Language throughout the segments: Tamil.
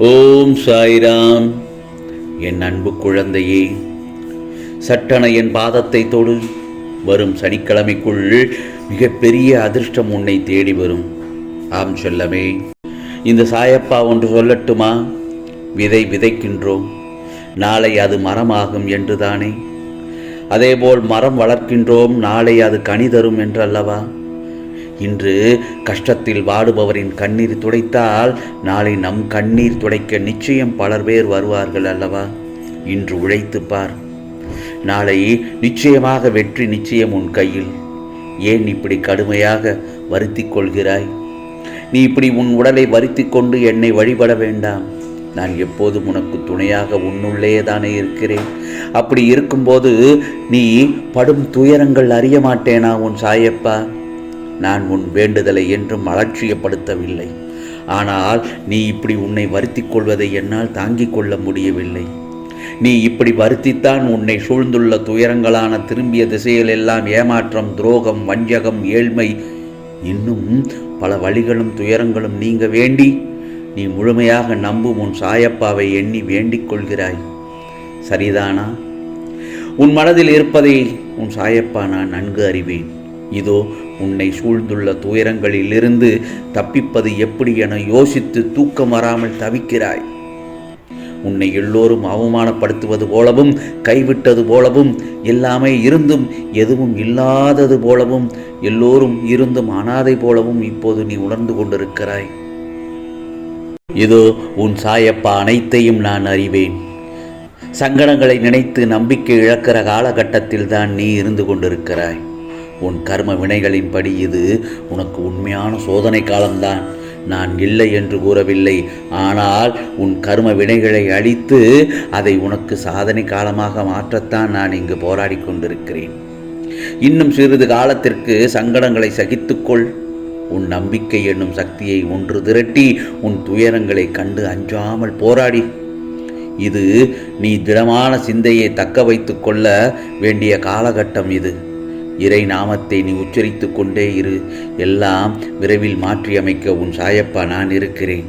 ஓம் சாய்ராம். என் அன்பு குழந்தையே சட்டன என் பாதத்தை தொடு. வரும் சனிக்கிழமைக்குள் மிகப்பெரிய அதிர்ஷ்டம் உன்னை தேடி வரும். ஆம் செல்லமே. இந்த சாயப்பா ஒன்று சொல்லட்டுமா? விதை விதைக்கின்றோம். நாளை அது மரமாகும் என்றுதானே. அதேபோல் மரம் வளர்க்கின்றோம். நாளை அது கனி தரும் என்றல்லவா? இன்று கஷ்டத்தில் வாடுபவரின் கண்ணீர் துடைத்தால் நாளை நம் கண்ணீர் துடைக்க நிச்சயம் பலர் பேர் வருவார்கள் அல்லவா? இன்று உழைத்துப் பார். நாளை நிச்சயமாக வெற்றி நிச்சயம் உன் கையில். ஏன் இப்படி கடுமையாக வருத்தி கொள்கிறாய்? நீ இப்படி உன் உடலை வருத்தி கொண்டு என்னை வழிபட வேண்டாம். நான் எப்போதும் உனக்கு துணையாக உன்னுள்ளே தானே இருக்கிறேன். அப்படி இருக்கும்போது நீ படும் துயரங்கள் அறிய மாட்டேனா உன் சாயப்பா? நான் உன் வேண்டுதலை என்றும் அலட்சியப்படுத்தவில்லை. ஆனால் நீ இப்படி உன்னை வருத்தி கொள்வதை என்னால் தாங்கிக் கொள்ள முடியவில்லை. நீ இப்படி வருத்தித்தான் உன்னை சூழ்ந்துள்ள துயரங்களான திரும்பிய திசையிலெல்லாம் ஏமாற்றம் துரோகம் வஞ்சகம் ஏழ்மை இன்னும் பல வழிகளும் துயரங்களும் நீங்க வேண்டி நீ முழுமையாக நம்பும் உன் சாயப்பாவை எண்ணி வேண்டிக் கொள்கிறாய். சரிதானா? உன் மனதில் இருப்பதை உன் சாயப்பா நான் நன்கு அறிவேன். இதோ உன்னை சூழ்ந்துள்ள துயரங்களிலிருந்து தப்பிப்பது எப்படி என யோசித்து தூக்கம் வராமல் தவிக்கிறாய். உன்னை எல்லோரும் அவமானப்படுத்துவது போலவும் கைவிட்டது போலவும் எல்லாமே இருந்தும் எதுவும் இல்லாதது போலவும் எல்லோரும் இருந்தும் அனாதை போலவும் இப்போது நீ உணர்ந்து கொண்டிருக்கிறாய். இதோ உன் சாயப்பா அனைத்தையும் நான் அறிவேன். சங்கடங்களை நினைத்து நம்பிக்கை இழக்கிற காலகட்டத்தில் தான் நீ இருந்து கொண்டிருக்கிறாய். உன் கர்ம வினைகளின்படி இது உனக்கு உண்மையான சோதனை காலம்தான். நான் இல்லை என்று கூறவில்லை. ஆனால் உன் கர்ம வினைகளை அழித்து அதை உனக்கு சாதனை காலமாக மாற்றத்தான் நான் இங்கு போராடி கொண்டிருக்கிறேன். இன்னும் சிறிது காலத்திற்கு சங்கடங்களை சகித்துக்கொள். உன் நம்பிக்கை என்னும் சக்தியை ஒன்று திரட்டி உன் துயரங்களை கண்டு அஞ்சாமல் போராடி. இது நீ திடமான சிந்தையை தக்க வைத்து கொள்ள வேண்டிய காலகட்டம் இது. இறை நாமத்தை நீ உச்சரித்து கொண்டே இரு. எல்லாம் விரைவில் மாற்றியமைக்க உன் சாயப்பா நான் இருக்கிறேன்.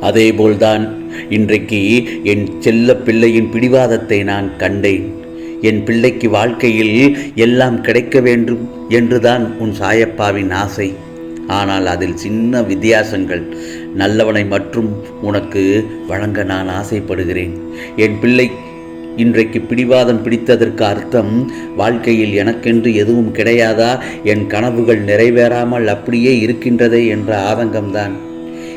அதேபோல்தான் இன்றைக்கு என் செல்ல பிள்ளையின் பிடிவாதத்தை நான் கண்டேன். என் பிள்ளைக்கு வாழ்க்கையில் எல்லாம் கிடைக்க வேண்டும் என்றுதான் உன் சாயப்பாவின் ஆசை. ஆனால் அதில் சின்ன வித்தியாசங்கள் நல்லவனை மற்றும் உனக்கு வழங்க நான் ஆசைப்படுகிறேன். என் பிள்ளை இன்றைக்கு பிடிவாதம் பிடித்ததற்கு அர்த்தம் வாழ்க்கையில் எனக்கென்று எதுவும் கிடையாதா? என் கனவுகள் நிறைவேறாமல் அப்படியே இருக்கின்றதே என்ற ஆதங்கம்தான்.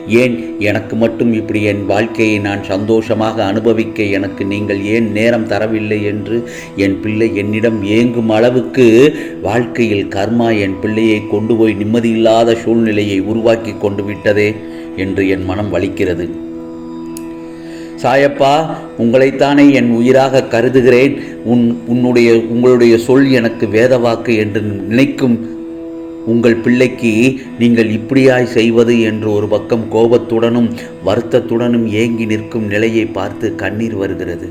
ஏன் எனக்கு மட்டும் இப்படி என் வாழ்க்கையை நான் சந்தோஷமாக அனுபவிக்க எனக்கு நீங்கள் ஏன் நேரம் தரவில்லை என்று என் பிள்ளை என்னிடம் ஏங்கும் அளவுக்கு வாழ்க்கையில் கர்மா என் பிள்ளையை கொண்டு போய் நிம்மதியில்லாத சூழ்நிலையை உருவாக்கி கொண்டு விட்டதே என்று என் மனம் வலிக்கிறது. சாயப்பா உங்களைத்தானே என் உயிராக கருதுகிறேன். உன் உன்னுடைய உங்களுடைய சொல் எனக்கு வேதவாக்கு என்று நினைக்கும் உங்கள் பிள்ளைக்கு நீங்கள் இப்படியாய் செய்வது என்று ஒரு பக்கம் கோபத்துடனும் வருத்தத்துடனும் ஏங்கி நிற்கும் நிலையை பார்த்து கண்ணீர் வருகிறது.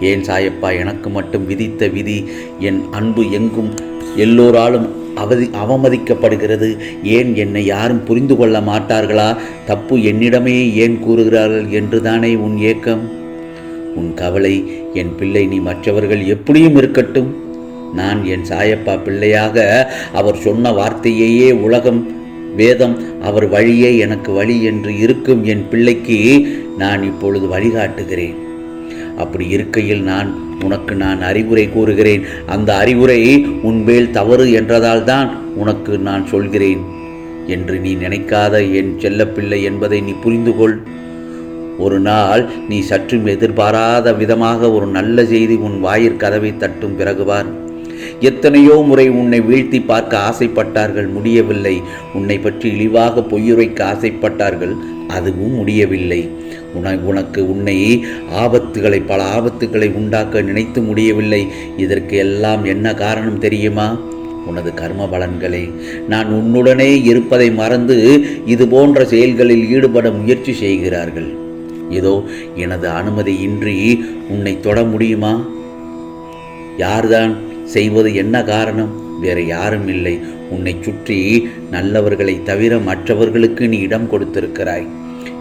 ஏன் சாயப்பா எனக்கு மட்டும் விதித்த விதி என் அன்பு எங்கும் எல்லோராலும் அவதி அவமதிக்கப்படுகிறது. ஏன் என்னை யாரும் புரிந்து கொள்ள மாட்டார்களா? தப்பு என்னிடமே ஏன் கூறுகிறார்கள் என்றுதானே உன் ஏக்கம்? உன் கவலை என் பிள்ளை நீ மற்றவர்கள் எப்படியும் இருக்கட்டும். நான் என் சாயப்பா பிள்ளையாக அவர் சொன்ன வார்த்தையையே உலகம் வேதம் அவர் வழியே எனக்கு வழி என்று இருக்கும் என் பிள்ளைக்கு நான் இப்பொழுது வழிகாட்டுகிறேன். அப்படி இருக்கையில் நான் உனக்கு நான் அறிவுரை கூறுகிறேன். அந்த அறிவுரை உன்மேல் தவறு என்றதால் தான் உனக்கு நான் சொல்கிறேன். என்று நீ நினைக்காத என் செல்லப்பிள்ளை என்பதை நீ புரிந்து கொள் ஒரு நாள் நீ சற்றும் எதிர்பாராத விதமாக ஒரு நல்ல செய்தி உன் வாயிற் கதவை தட்டும் பிறகுவார். எத்தனையோ முறை உன்னை வீழ்த்தி பார்க்க ஆசைப்பட்டார்கள் முடியவில்லை. உன்னை பற்றி இழிவாக பொய்யுரைக்க ஆசைப்பட்டார்கள் அதுவும் முடியவில்லை. உன உனக்கு உன்னை ஆபத்துகளை பல ஆபத்துகளை உண்டாக்க நினைத்து முடியவில்லை. இதற்கு எல்லாம் என்ன காரணம் தெரியுமா? உனது கர்ம பலன்களே. நான் உன்னுடனே இருப்பதை மறந்து இது போன்ற செயல்களில் ஈடுபட முயற்சி செய்கிறார்கள். இதோ எனது அனுமதியின்றி உன்னை தொட முடியுமா? யார்தான் செய்வது என்ன காரணம்? வேற யாரும் இல்லை. உன்னை சுற்றி நல்லவர்களை தவிர மற்றவர்களுக்கு நீ இடம் கொடுத்திருக்கிறாய்.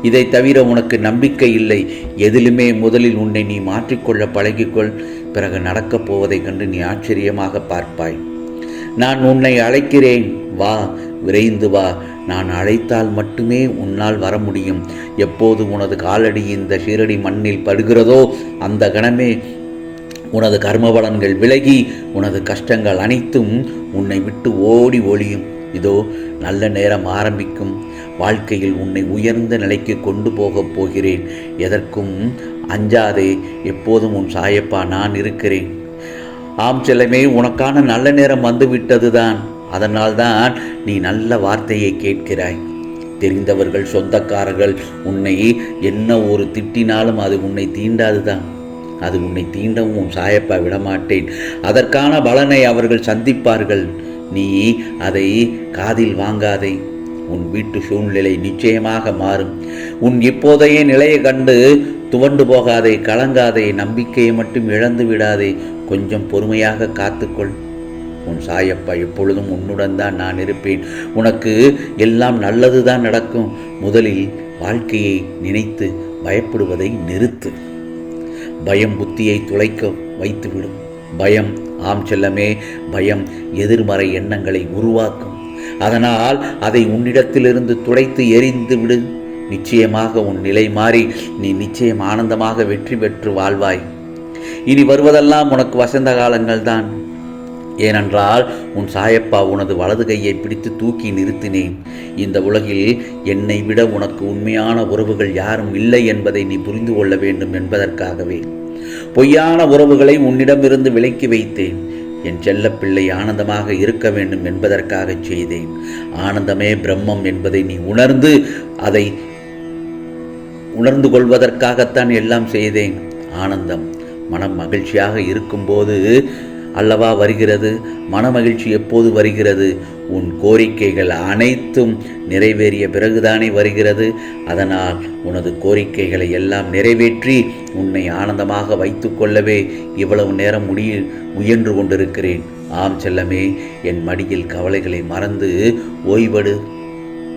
இதை தவிர உனக்கு நம்பிக்கை இல்லை. எதிலுமே முதலில் உன்னை நீ மாற்றிக்கொள்ள பழகிக்கொள். பிறகு நடக்கப் போவதைக் கண்டு நீ ஆச்சரியமாக பார்ப்பாய். நான் உன்னை அழைக்கிறேன். வா விரைந்து வா. நான் அழைத்தால் மட்டுமே உன்னால் வர முடியும். எப்போது உனது காலடி இந்த ஷீரடி மண்ணில் படுகிறதோ அந்த கணமே உனது கர்மபலன்கள் விலகி உனது கஷ்டங்கள் அனைத்தும் உன்னை விட்டு ஓடி ஒளியும். இதோ நல்ல நேரம் ஆரம்பிக்கும். வாழ்க்கையில் உன்னை உயர்ந்த நிலைக்கு கொண்டு போகப் போகிறேன். எதற்கும் அஞ்சாதே எப்போதும் உன் சாயப்பா நான் இருக்கிறேன். ஆம் செல்லமே உனக்கான நல்ல நேரம் வந்துவிட்டதுதான். அதனால்தான் நீ நல்ல வார்த்தையை கேட்கிறாய். தெரிந்தவர்கள் சொந்தக்காரர்கள் உன்னை என்ன ஒரு திட்டினாலும் அது உன்னை தீண்டாதுதான். அது உன்னை தீண்டவும் உன் சாயப்பா விடமாட்டேன். அதற்கான பலனை அவர்கள் சந்திப்பார்கள். நீ அதை காதில் வாங்காதே. உன் வீட்டு சூழ்நிலை நிச்சயமாக மாறும். உன் இப்போதைய நிலையை கண்டு துவண்டு போகாதே கலங்காதே நம்பிக்கையை மட்டும் இழந்து விடாதே கொஞ்சம் பொறுமையாக காத்துக்கொள். உன் சாயப்பா எப்பொழுதும் உன்னுடன் தான் நான் இருப்பேன். உனக்கு எல்லாம் நல்லது தான் நடக்கும். முதலில் வாழ்க்கையை நினைத்து பயப்படுவதை நிறுத்து. பயம் புத்தியை துளைக்க வைத்துவிடும். பயம் ஆம் செல்லமே பயம் எதிர்மறை எண்ணங்களை உருவாக்கும். அதனால் அதை உன்னிடத்திலிருந்து துடைத்து எரிந்து விடு. நிச்சயமாக உன் நிலை மாறி நீ நிச்சயம் ஆனந்தமாக வெற்றி பெற்று வாழ்வாய். இனி வருவதெல்லாம் உனக்கு வசந்த காலங்கள் தான். ஏனென்றால் உன் சாயப்பா உனது வலது கையை பிடித்து தூக்கி நிறுத்தினேன். இந்த உலகில் என்னை விட உனக்கு உண்மையான உறவுகள் யாரும் இல்லை என்பதை நீ புரிந்து கொள்ள வேண்டும் என்பதற்காகவே. பொய்யான உறவுகளை உன்னிடமிருந்து விலக்கி வைத்தேன். என் செல்லப்பிள்ளை ஆனந்தமாக இருக்க வேண்டும் என்பதற்காக செய்தேன். ஆனந்தமே பிரம்மம் என்பதை நீ உணர்ந்து அதை உணர்ந்து கொள்வதற்காகத்தான் எல்லாம் செய்தேன். ஆனந்தம் மனம் மகிழ்ச்சியாக இருக்கும்போது அல்லவா வருகிறது? மனமகிழ்ச்சி எப்போது வருகிறது? உன் கோரிக்கைகள் அனைத்தும் நிறைவேறிய பிறகுதானே வருகிறது. அதனால் உனது கோரிக்கைகளை எல்லாம் நிறைவேற்றி உன்னை ஆனந்தமாக வைத்து கொள்ளவே இவ்வளவு நேரம் முடிய முயன்று கொண்டிருக்கிறேன். ஆம் செல்லமே என் மடியில் கவலைகளை மறந்து ஓய்வடு.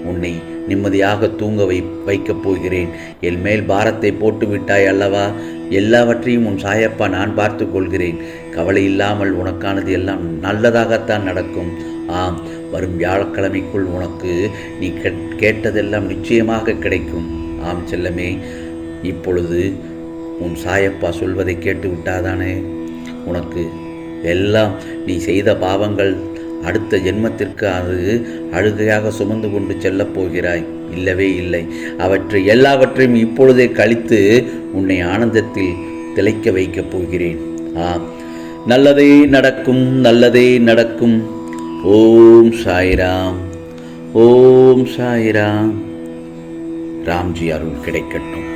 உன்னை நிம்மதியாக தூங்க வை வைக்கப் போகிறேன். என் மேல் பாரத்தை போட்டு விட்டாய் அல்லவா? எல்லாவற்றையும் உன் சாயப்பா நான் பார்த்து கொள்கிறேன். கவலை இல்லாமல் உனக்கானது எல்லாம் நல்லதாகத்தான் நடக்கும். ஆம் வரும் வியாழக்கிழமைக்குள் உனக்கு நீ கேட்டதெல்லாம் நிச்சயமாக கிடைக்கும். ஆம் செல்லமே இப்பொழுது உன் சாயப்பா சொல்வதை கேட்டு விட்டாதானே உனக்கு எல்லாம் நீ செய்த பாவங்கள் அடுத்த ஜென்மத்திற்கு அது அழுகையாக சுமந்து கொண்டு செல்லப் போகிறாய். இல்லவே இல்லை. அவற்றை எல்லாவற்றையும் இப்பொழுதே கழித்து உன்னை ஆனந்தத்தில் திளைக்க வைக்கப் போகிறேன். ஆ நல்லதே நடக்கும் நல்லதே நடக்கும். ஓம் சாய்ராம் ஓம் சாய்ராம். ராம்ஜி அருள் கிடைக்கட்டும்.